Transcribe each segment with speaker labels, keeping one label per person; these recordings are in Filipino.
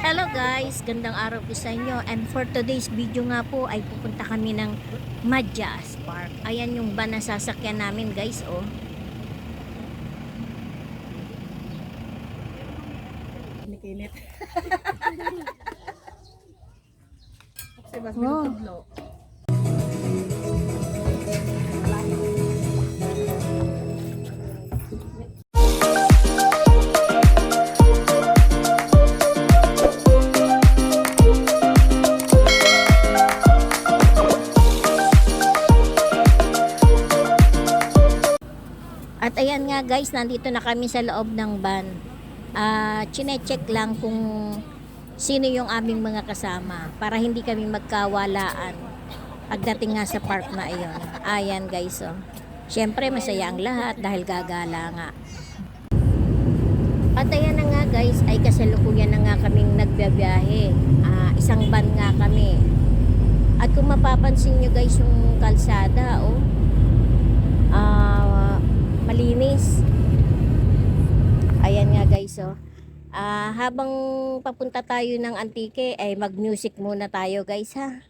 Speaker 1: Hello guys, gandang araw po sa inyo and for today's video nga po ay pupunta kami ng Madjas Park. Ayan yung van na sasakyan namin guys oh.
Speaker 2: Kinikinit. Kasi mas
Speaker 1: Oh. Guys, nandito na kami sa loob ng van. Ah, chine-check lang kung sino yung aming mga kasama para hindi kami magkawalaan pagdating nga sa park na iyon. Ayan guys oh. Siyempre masaya ang lahat dahil gagala nga. At ayan na nga guys, ay kasalukuyan na nga kaming nagbiyahe. Ah, isang van nga kami. At kung mapapansin nyo guys yung kalsada, oh, malinis. Ayan nga guys, oh. Ah, habang papunta tayo ng Antique, ay mag-music muna tayo guys ha.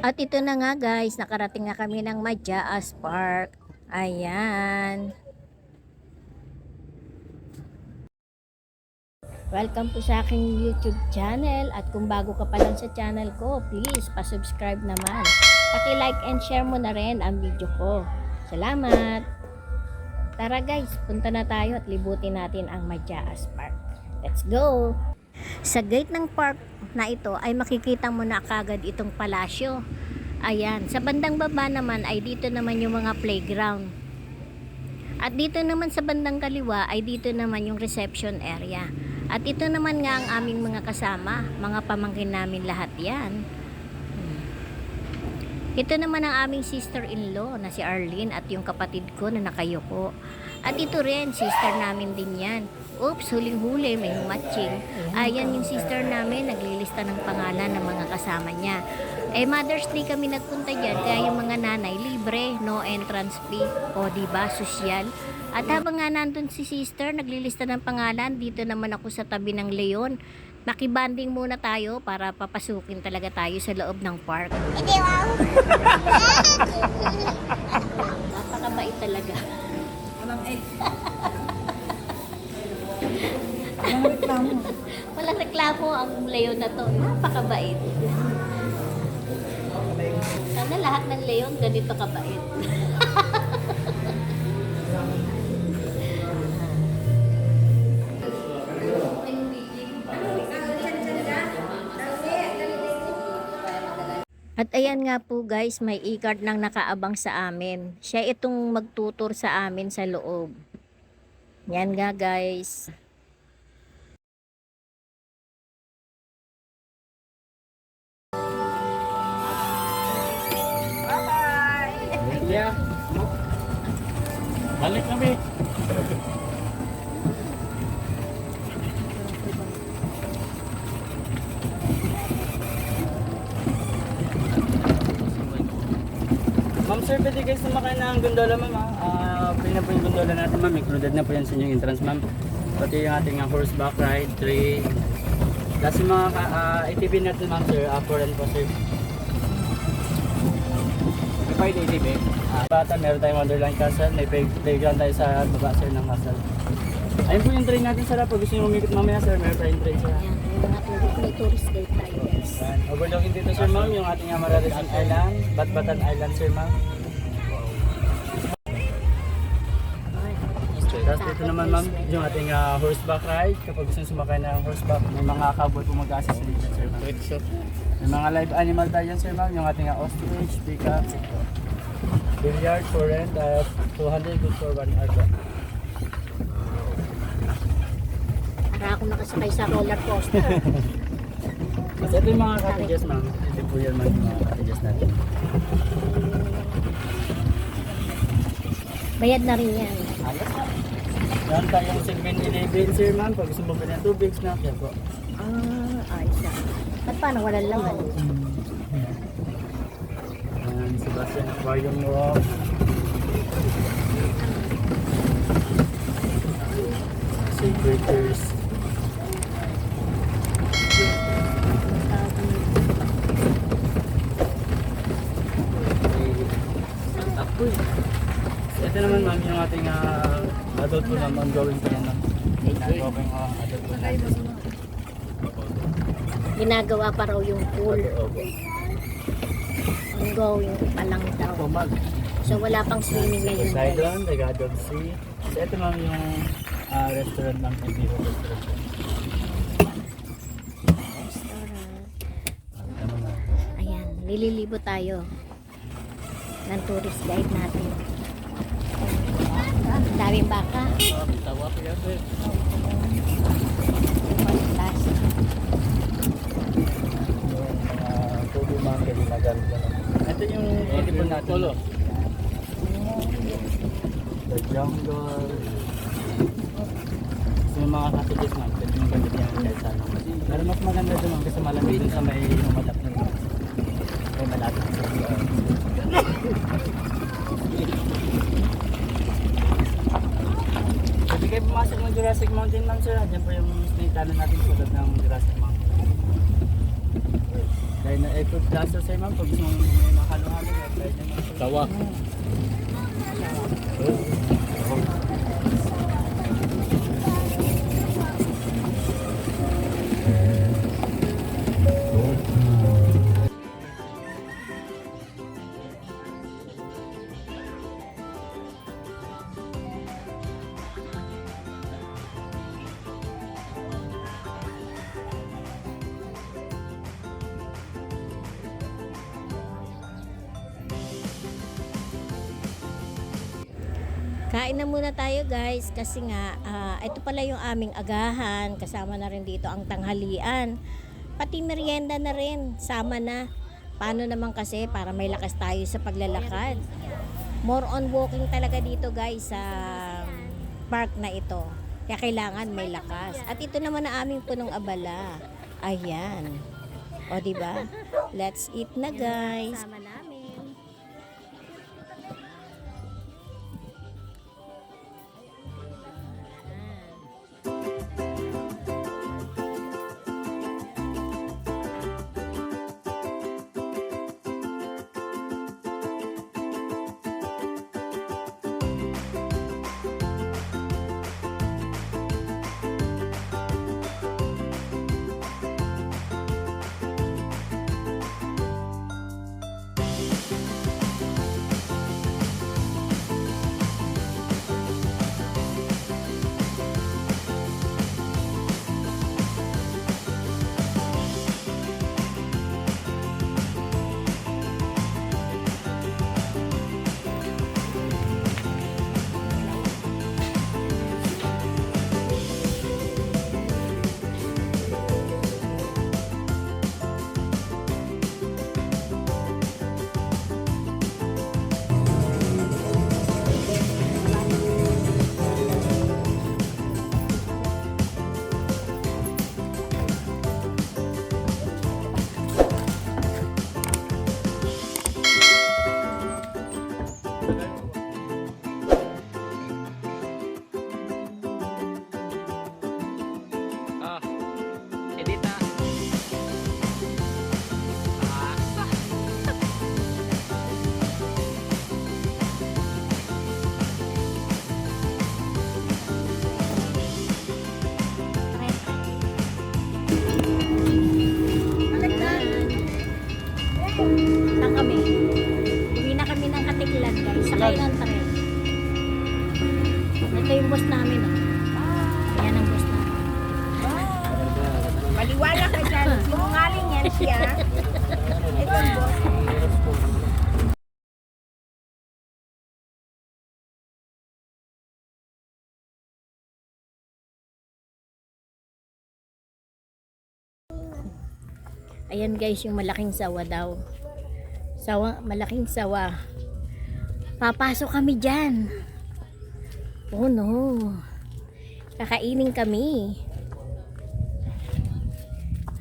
Speaker 1: At ito na nga guys, nakarating na kami ng Madjaas Park. Ayan. Welcome po sa aking YouTube channel at kung bago ka pa lang sa channel ko, please pa-subscribe naman. Paki-like and share mo na rin ang video ko. Salamat! Tara guys, punta na tayo at libutin natin ang Madjaas Park. Let's go! Sa gate ng park na ito ay makikita mo na kagad itong palasyo. Ayan, sa bandang baba naman ay dito naman yung mga playground. At dito naman sa bandang kaliwa ay dito naman yung reception area. At ito naman nga ang aming mga kasama, mga pamangkin namin lahat yan. Ito naman ang aming sister-in-law na si Arlene at yung kapatid ko na nakayuko. At ito rin, sister namin din yan. Oops, huling-huli, may matching. Ayan yung sister namin, naglilista ng pangalan ng mga kasama niya. Eh, Mother's Day kami nagpunta dyan, kaya yung mga nanay, libre, no entrance fee. O, ba sosyal. At habang nga nandun si sister, naglilista ng pangalan, dito naman ako sa tabi ng Leon. Makibanding muna tayo para papasukin talaga tayo sa loob ng park. Napakabait talaga.
Speaker 2: Walang egg. Walang reklamo.
Speaker 1: Walang reklamo ang leon na to. Napakabait. Sana lahat ng leon ganito kabait. Ayan nga po guys, may e-card nang nakaabang sa amin. Siya itong magtutur sa amin sa loob. Yan nga guys.
Speaker 3: Yeah. Balik kami. Ma'am sir, pwede guys sumakay ng gondola ma'am ha. Ah, free na po yung gondola natin ma'am. Included na po yan sa inyong entrance ma'am. Pati yung ating uh, horseback ride, tree. Tapos yung mga uh, ATV natin ma'am sir, uh, foreign po sir. May ATV. Ah, bata, meron tayong Wonderland Castle. May play- playground tayo sa baba sir ng castle. Ayun po yung train natin sir. Pag gusto nyo umikot mamaya sir, meron tayong train sir.
Speaker 1: Ayan, may mga tourist, may tourist guide tayo guys.
Speaker 3: Overlooking dito sir ma'am, yung ating Mararisan Island, Batbatan Island sir ma'am. Ito naman ma'am, yung ating ah, horseback ride. Kapag gusto nyo sumakay ng horseback, may mga cowboy po mag-assist sa dito, sir ma'am. May mga live animal tayo dyan, sir ma'am. Yung ating ah, ostrich, peacock. Billiard for rent, uh, 200 good for one hour po.
Speaker 1: Para ako nakasakay sa roller coaster.
Speaker 3: Kasi ito yung mga cottages ma'am. Ito po yan ma'am, yung mga cottages natin.
Speaker 1: Bayad na rin yan.
Speaker 3: Ayos Meron tayong 7-Eleven, sir ma'am. Pag gusto mo ba ng tubig, snack, yan po.
Speaker 1: Ah, ayos na. At paano walang laman?
Speaker 3: Ayan, Sebastian Aquarium Walk. Sea. Apoy. Ito naman ma'am yung ating ah, adult po naman pa yan ma'am. Ongoing ah, adult po natin.
Speaker 1: Ginagawa pa raw yung pool. Ongoing pa lang daw. So wala pang swimming ngayon. guys.
Speaker 3: Poseidon, Tagadog Sea. So ito ma'am yung ah, restaurant ng Ibiro Restaurant.
Speaker 1: Restaurant. Ayan, nililibo tayo ng tourist guide natin. Ang daming baka.
Speaker 3: Tawa ko yan sir. Ginagamit ko lang. Ito yung titipon natin. Polo. The jungle. So yung mga ma'am, pwede yung gamit yan kahit saan. Pero mas maganda doon kasi malamig sa may humadap na doon. May malapit sa CR. Pwede kayo pumasok ng Jurassic Mountain ma'am sir. Diyan po yung tunnel natin sulod ng Jurassic Mountain. Dahil na Eco Plaza sa'yo ma'am, pag gusto mong may makalo-halo, pwede naman. Tawa.
Speaker 1: Na muna tayo guys. Kasi nga ah, ito pala yung aming agahan. Kasama na rin dito ang tanghalian. Pati merienda na rin. Sama na. Paano naman kasi? Para may lakas tayo sa paglalakad. More on walking talaga dito guys sa park na ito. Kaya kailangan may lakas. At ito naman ang aming punong abala. Ayan. O di ba let's eat na guys Ayan guys, yung malaking sawa daw. Sawa, malaking sawa. Papasok kami dyan. Oh no. Kakainin kami.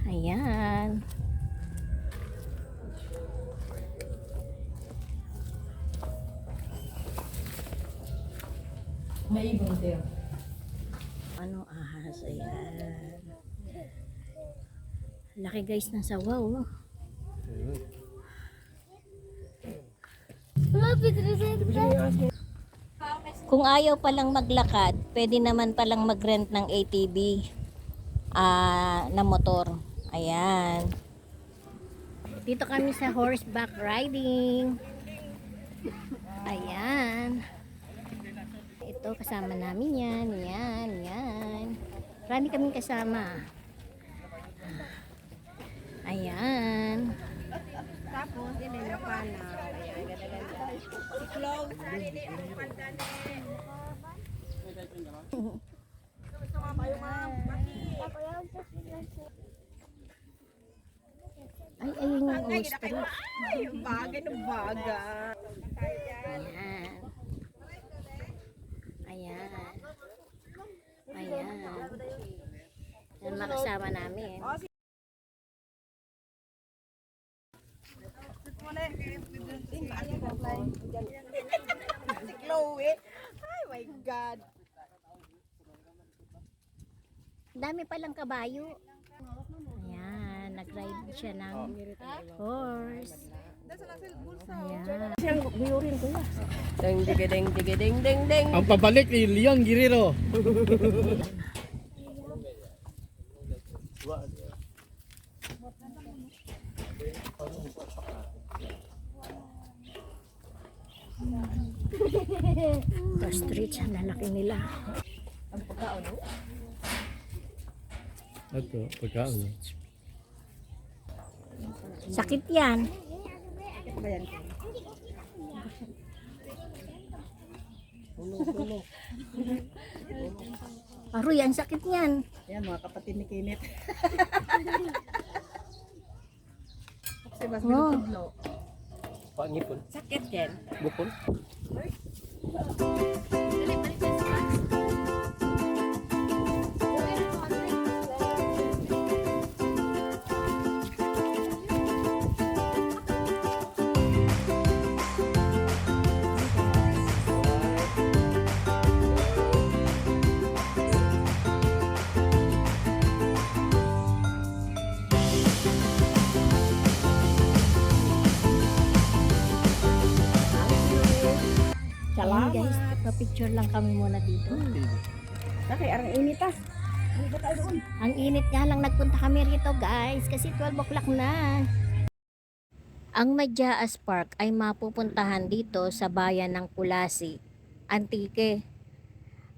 Speaker 1: Ayan.
Speaker 2: May din.
Speaker 1: Ano ahas? Ayan. Laki guys ng sawa oh. Kung ayaw palang maglakad, pwede naman palang mag-rent ng ATV ah, na motor. Ayan. Dito kami sa horseback riding. Ayan. Ito, kasama namin yan. Yan, yan. Marami kaming kasama. Ayan.
Speaker 2: Tapos, yung napana. Ayan, ganda-ganda. Si Clove.
Speaker 1: Ay, ayun yung oyster.
Speaker 2: Ay, yung bagay ng baga.
Speaker 1: Ayan. Ayan. Ayan. Yan mga kasama namin.
Speaker 2: Si Chloe. Ay, my God.
Speaker 1: Dami palang kabayo. Ayan, nag-ride siya ng horse. Ayan.
Speaker 2: Siyang guyurin ko ya. Ding, ding, ding, ding, ding, ding, ding.
Speaker 3: Ang pabalik ni Leon Guerrero.
Speaker 1: Ostrich, ang lalaki nila.
Speaker 3: Pagkaon.
Speaker 1: Sakit yan.
Speaker 2: Ba yan?
Speaker 1: Aroy, ang sakit yan.
Speaker 2: Yan, mga kapatid ni Kenneth. Kasi mas
Speaker 1: Oh.
Speaker 3: Pangipon.
Speaker 2: Sakit yan.
Speaker 3: Bukol.
Speaker 1: Lang kami muna dito.
Speaker 2: Kasi, arang init ah.
Speaker 1: Ang init nga lang nagpunta kami rito guys kasi 12 o'clock na. Ang Madyaas Park ay mapupuntahan dito sa bayan ng Kulasi, Antique.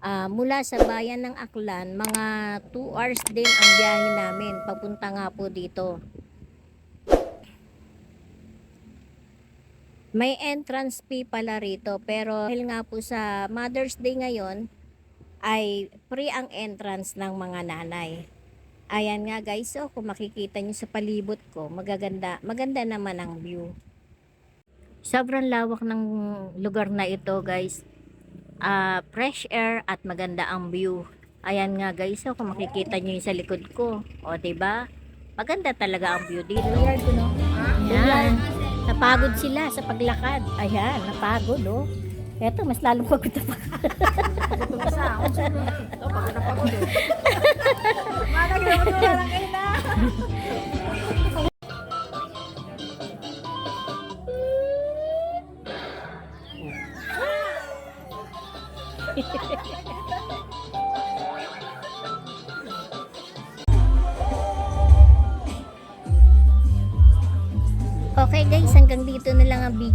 Speaker 1: Ah, mula sa bayan ng Aklan, mga 2 hours din ang biyahe namin papunta nga po dito. May entrance fee pala rito pero dahil nga po sa Mother's Day ngayon, ay free ang entrance ng mga nanay. Ayan nga guys, so kung makikita nyo sa palibot ko, magaganda, maganda naman ang view. Sobrang lawak ng lugar na ito guys. Ah, fresh air at maganda ang view. Ayan nga guys, so kung makikita nyo yung sa likod ko, o ba? Maganda talaga ang view dito. Ayan. Napagod sila sa paglakad. Ayan, napagod oh. Eto, mas lalong pagod na pagod.
Speaker 2: Ako. Ito, baka napagod eh. Mana, ginawa mo lang kayo na.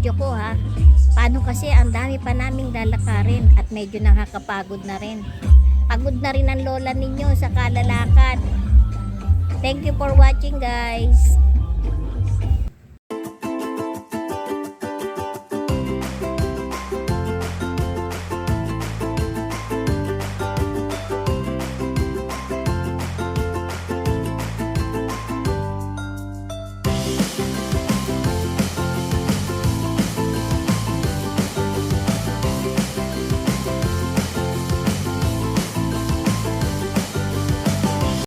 Speaker 1: video ko ha. Paano kasi ang dami pa naming lalakarin at medyo nakakapagod na rin. Pagod na rin ang lola ninyo sa kalalakad. Thank you for watching guys.